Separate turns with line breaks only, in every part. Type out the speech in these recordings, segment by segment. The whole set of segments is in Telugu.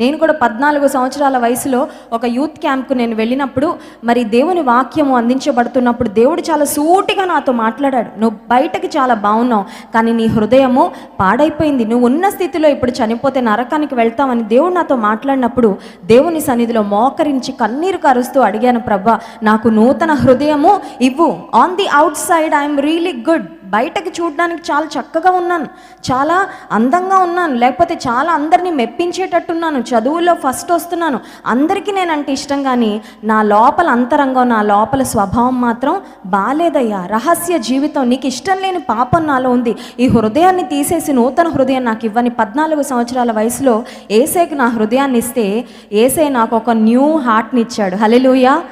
నేను కూడా పద్నాలుగు సంవత్సరాల వయసులో ఒక యూత్ క్యాంప్కు నేను వెళ్ళినప్పుడు మరి దేవుని వాక్యము అందించబడుతున్నప్పుడు దేవుడు చాలా సూటిగా నాతో మాట్లాడాడు. నువ్వు బయటకి చాలా బాగున్నావు కానీ నీ హృదయము పాడైపోయింది. నువ్వు ఉన్న స్థితిలో ఇప్పుడు చనిపోతే నరకానికి వెళ్తావని దేవుడు నాతో మాట్లాడినప్పుడు దేవుని సన్నిధిలో మోకరించి కన్నీరు కరుస్తూ అడిగాను ప్రభా నాకు నూతన హృదయము ఇవ్వు. On the outside I'm really good. బయటకి చూడడానికి చాలా చక్కగా ఉన్నాను. చాలా అందంగా ఉన్నాను. లేకపోతే చాలా అందరినీ మెప్పించేటట్టున్నాను. చదువుల్లో ఫస్ట్ వస్తున్నాను. అందరికీ నేనంటే ఇష్టం కానీ నా లోపల అంతరంగం నా లోపల స్వభావం మాత్రం బాలేదయ్యా. రహస్య జీవితం. నీకు ఇష్టం లేని పాపం నాలో ఉంది. ఈ హృదయాన్ని తీసేసి నూతన హృదయం నాకు ఇవ్వని పద్నాలుగు సంవత్సరాల వయసులో ఏసేకి నా హృదయాన్ని ఇస్తే ఏసే నాకు ఒక న్యూ హార్ట్ని ఇచ్చాడు. హలెలుయా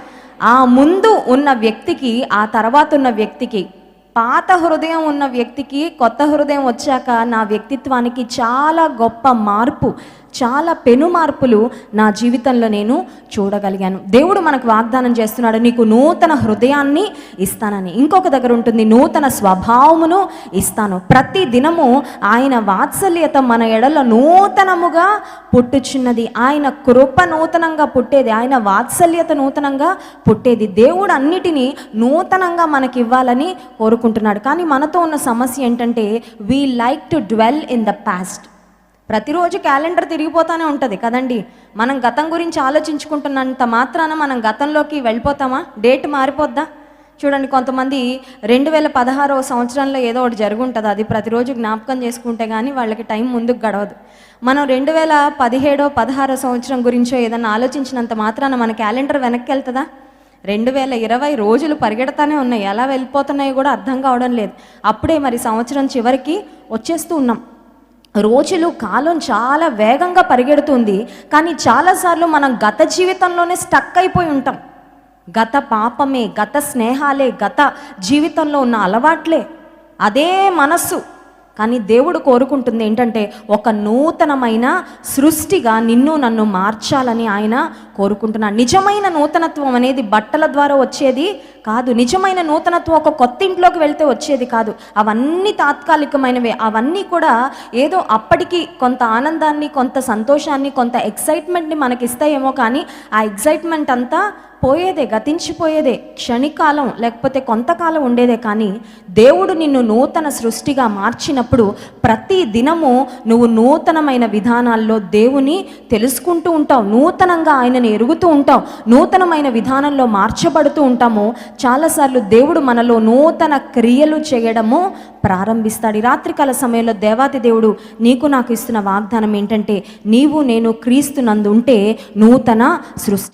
ఆ ముందు ఉన్న వ్యక్తికి ఆ తర్వాత ఉన్న వ్యక్తికి పాత హృదయం ఉన్న వ్యక్తికి కొత్త హృదయం వచ్చాక నా వ్యక్తిత్వానికి చాలా గొప్ప మార్పు చాలా పెను మార్పులు నా జీవితంలో నేను చూడగలిగాను. దేవుడు మనకు వాగ్దానం చేస్తున్నాడు నీకు నూతన హృదయాన్ని ఇస్తానని. ఇంకొక దగ్గర ఉంటుంది నూతన స్వభావమును ఇస్తాను. ప్రతి దినము ఆయన వాత్సల్యత మన ఎడల నూతనముగా పుట్టుచున్నది. ఆయన కృప నూతనంగా పుట్టేది ఆయన వాత్సల్యత నూతనంగా పుట్టేది. దేవుడు అన్నిటినీ నూతనంగా మనకి ఇవ్వాలని అనుకుంటున్నాడు. కానీ మనతో ఉన్న సమస్య ఏంటంటే we like to dwell in the past ప్రతిరోజు క్యాలెండర్ తిరిగిపోతూనే ఉంటుంది కదండి. మనం గతం గురించి ఆలోచించుకుంటున్నంత మాత్రాన మనం గతంలోకి వెళ్ళిపోతామా? డేట్ మారిపోద్దా? చూడండి కొంతమంది రెండు వేల పదహారవ సంవత్సరంలో ఏదో ఒకటి జరుగుంటుంది. అది ప్రతిరోజు జ్ఞాపకం చేసుకుంటే కానీ వాళ్ళకి టైం ముందుకు గడవదు. మనం రెండు వేల పదిహేడో పదహారో సంవత్సరం గురించో ఏదైనా ఆలోచించినంత మాత్రాన మన క్యాలెండర్ వెనక్కి వెళ్తుందా? రెండు వేల ఇరవై రోజులు పరిగెడతానే ఉన్నాయి. ఎలా వెళ్ళిపోతున్నాయో కూడా అర్థం కావడం లేదు. అప్పుడే మరి సంవత్సరం చివరికి వచ్చేస్తూ ఉన్నాం. రోజులు కాలం చాలా వేగంగా పరిగెడుతుంది. కానీ చాలాసార్లు మనం గత జీవితంలోనే స్టక్ అయిపోయి ఉంటాం. గత పాపమే గత స్నేహాలే గత జీవితంలో ఉన్న అలవాట్లే. అదే మనస్సు. కానీ దేవుడు కోరుకుంటుంది ఏంటంటే ఒక నూతనమైన సృష్టిగా నిన్ను నన్ను మార్చాలని ఆయన కోరుకుంటున్నాడు. నిజమైన నూతనత్వం అనేది బట్టల ద్వారా వచ్చేది కాదు. నిజమైన నూతనత్వం ఒక కొత్త ఇంట్లోకి వెళ్తే వచ్చేది కాదు. అవన్నీ తాత్కాలికమైనవే. అవన్నీ కూడా ఏదో అప్పటికి కొంత ఆనందాన్ని కొంత సంతోషాన్ని కొంత ఎక్సైట్మెంట్ని మనకి ఇస్తాయేమో కానీ ఆ ఎక్సైట్మెంట్ అంతా పోయేదే గతించిపోయేదే క్షణికాలం లేకపోతే కొంతకాలం ఉండేదే కానీ దేవుడు నిన్ను నూతన సృష్టిగా మార్చినప్పుడు ప్రతి దినము నువ్వు నూతనమైన విధానాల్లో దేవుని తెలుసుకుంటూ ఉంటావు. నూతనంగా ఆయనని ఎరుగుతూ ఉంటావు. నూతనమైన విధానంలో మార్చబడుతూ ఉంటాము. చాలాసార్లు దేవుడు మనలో నూతన క్రియలు చేయడము ప్రారంభిస్తాడు. ఈ రాత్రికాల సమయంలో దేవాతి దేవుడు నీకు నాకు ఇస్తున్న వాగ్దానం ఏంటంటే నీవు నేను క్రీస్తునందు ఉంటే నూతన సృష్టి